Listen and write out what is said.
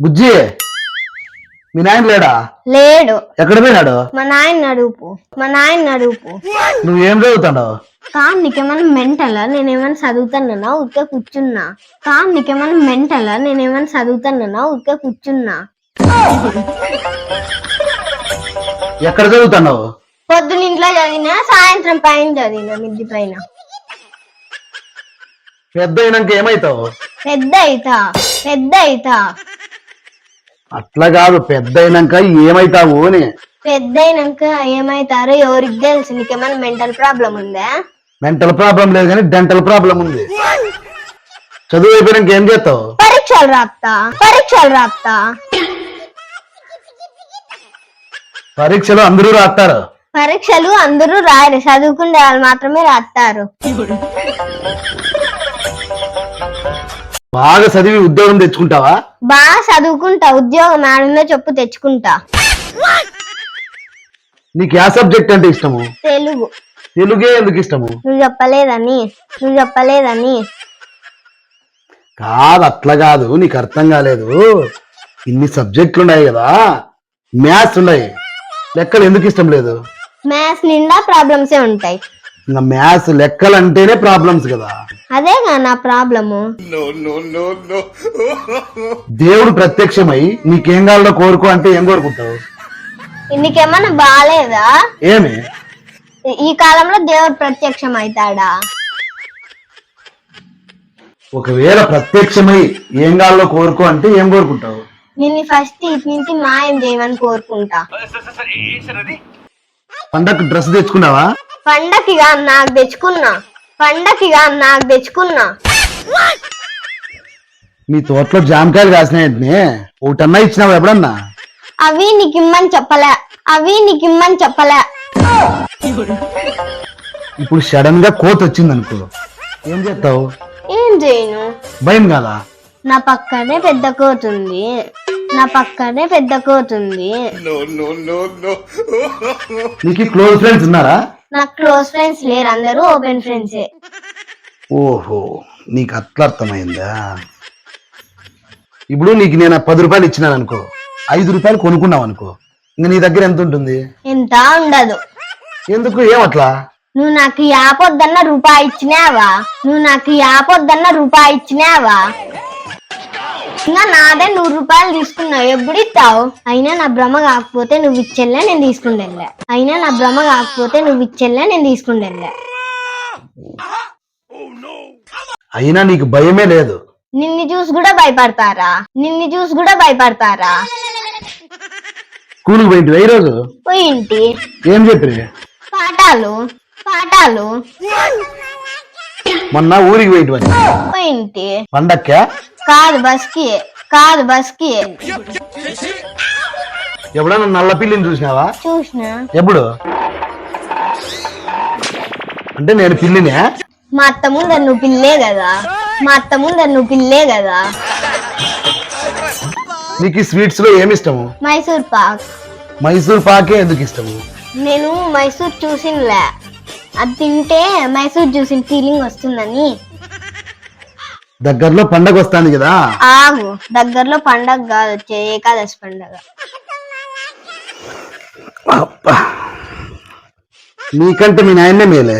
బుజ్జి మీ నాయన లేడా? లేడు. ఎక్కడ పోయినాడు? మా నాయన అడుపు మా నాయన అడుపు నువ్వేం చదువుతాడు కా నీకేమైనా మెంటలా? నేనేమైనా చదువుతానన్నా? ఉత్తే కూర్చున్నా. కా నీకేమైనా మెంటలా? నేనేమైనా చదువుతానన్నా? ఉత్తే కూర్చున్నా. ఎక్కడ చదువుతున్నావు? పొద్దున ఇంట్లో చదివినా సాయంత్రం పైన చదివినా మిద్ది పైన. పెద్ద అయినాక ఏమైతావు? పెద్ద అయితా పెద్ద అయితా అట్లా కాదు పెద్ద అయినాక ఏమైతావు అని. పెద్ద అయినాక ఏమైతారో ఎవరికి తెలుసు నీకేమైనా మెంటల్ ప్రాబ్లం ఉందా? మెంటల్ ప్రాబ్లం లేదు కానీ డెంటల్ ప్రాబ్లం ఉంది. చదువు అయిపోయినాక ఏం చేస్తావు? పరీక్షలు రాస్తా పరీక్షలు రాస్తా పరీక్షలు అందరూ రాస్తారు పరీక్షలు అందరూ రాయరు చదువుకునే వాళ్ళు మాత్రమే రాస్తారు బాగా చదివి ఉద్యోగం తెచ్చుకుంటావా? బాగా చదువుకుంటా. ఉద్యోగం ఆడుందో చెప్పు తెచ్చుకుంటా. నీకు ఏ సబ్జెక్ట్ అంటే ఇష్టము? తెలుగు. తెలుగే ఎందుకు ఇష్టము? నువ్వు చెప్పలేదని. నువ్వు చెప్పలేదని. కాదు అట్లా కాదు. నీకు అర్థం కాలేదు. ఇన్ని సబ్జెక్టులు ఉన్నాయి కదా. మ్యాథ్స్ ఉన్నాయి. లెక్కలు ఎందుకు ఇష్టం లేదు? మ్యాథ్స్ నిండా ప్రాబ్లమ్సే ఉంటాయి. ఇంకా మ్యాథ్స్ లెక్కలు అంటేనే ప్రాబ్లమ్స్ కదా. అదేగా నా ప్రాబ్లము. దేవుడు ప్రత్యక్షమై నీకేం కావాలో కోరుకో అంటే ఏం కోరుకుంటావు? నీకేమన్నా బాగాలేదా ఏమి? ఈ కాలంలో దేవుడు ప్రత్యక్షం అవుతాడా ఒకవేళ ప్రత్యక్షమై ఏం కావాలో కోరుకో అంటే ఏం కోరుకుంటావు? నిన్ను ఫస్ట్ ఇటు నుంచి మాయం చేయమని కోరుకుంటా. పండగ డ్రెస్ తెచ్చుకున్నావా? పండకిగా నాకు తెచ్చుకున్నా. పండకిగా నాకు తెచ్చుకున్నా. నీ తోటలో జామకాయలు కాసినాయంటే ఒకటన్నా ఇచ్చినావు ఎప్పుడన్నా? అవి నీకు ఇమ్మని చెప్పలే. అవి నీకు ఇమ్మని చెప్పలే. ఇప్పుడు సడన్గా కోత వచ్చింది అనుకో ఏం చేస్తావు? ఏం చేయను? భయం కాదా? నా పక్కనే పెద్ద కోతుంది నా పక్కనే పెద్ద కోతుంది నీకు క్లోజ్ ఫ్రెండ్స్ ఉన్నారా? నా క్లోజ్ ఫ్రెండ్స్ లేరు అందరూ ఓపెన్ ఫ్రెండ్సే ఓహో నీకు అట్లా అర్థమైందా? ఇప్పుడు నీకు నేను పది రూపాయలు ఇచ్చినాను అనుకో ఐదు రూపాయలు కొనుక్కున్నావు అనుకో ఇంకా నీ దగ్గర ఎంత ఉంటుంది? ఎంత ఉండదు. ఎందుకు ఏమట్లా నువ్వు నాకు యాపొద్దన్న రూపాయి ఇచ్చినావా? నువ్వు నాకు యాపొద్దన్న రూపాయి ఇచ్చినావా? ఇంకా నాదే నూరు రూపాయలు తీసుకున్నావు. ఎప్పుడు ఇస్తావు? అయినా నా భ్రమ కాకపోతే నువ్వు ఇచ్చెళ్ళే నేను తీసుకుండెళ్ళా అయినా నా భ్రమ కాకపోతే నువ్వు ఇచ్చెళ్ళే నేను తీసుకుండెళ్ళా అయినా నీకు భయమే లేదు. నిన్ను చూసి కూడా భయపడతారా? నిన్ను చూసి కూడా భయపడతారా? స్కూల్కి పోయింటివా ఈ రోజు? పోయింటి. ఏం చెప్పి పాఠాలు పాఠాలు. మొన్న ఊరికి పోయింటివని పోయింటి. పండక్కా? కాదు బస్కి కాదు బస్కి. ఎప్పుడన్నా నల్ల పిల్లిని చూసినావా? చూసిన. ఎప్పుడు? అంటే నేను పిల్లినే? మా అత్త ముందర నువ్వు పిల్లే కదా. మా అత్త ముందర నువ్వు పిల్లే కదా. నీకు ఈ స్వీట్స్లో ఏమి ఇష్టము? మైసూర్ పాక్. మైసూర్ పాకే ఎందుకు ఇష్టము? నేను మైసూర్ చూసినలే అది తింటే మైసూర్ చూసిన ఫీలింగ్ వస్తుందని. దగ్గరలో పండగ వస్తుంది కదా? ఆగు. దగ్గరలో పండగ కాదు వచ్చే ఏకాదశి పండగ. అబ్బా. నీకంటే మీ నాయనే మేలే.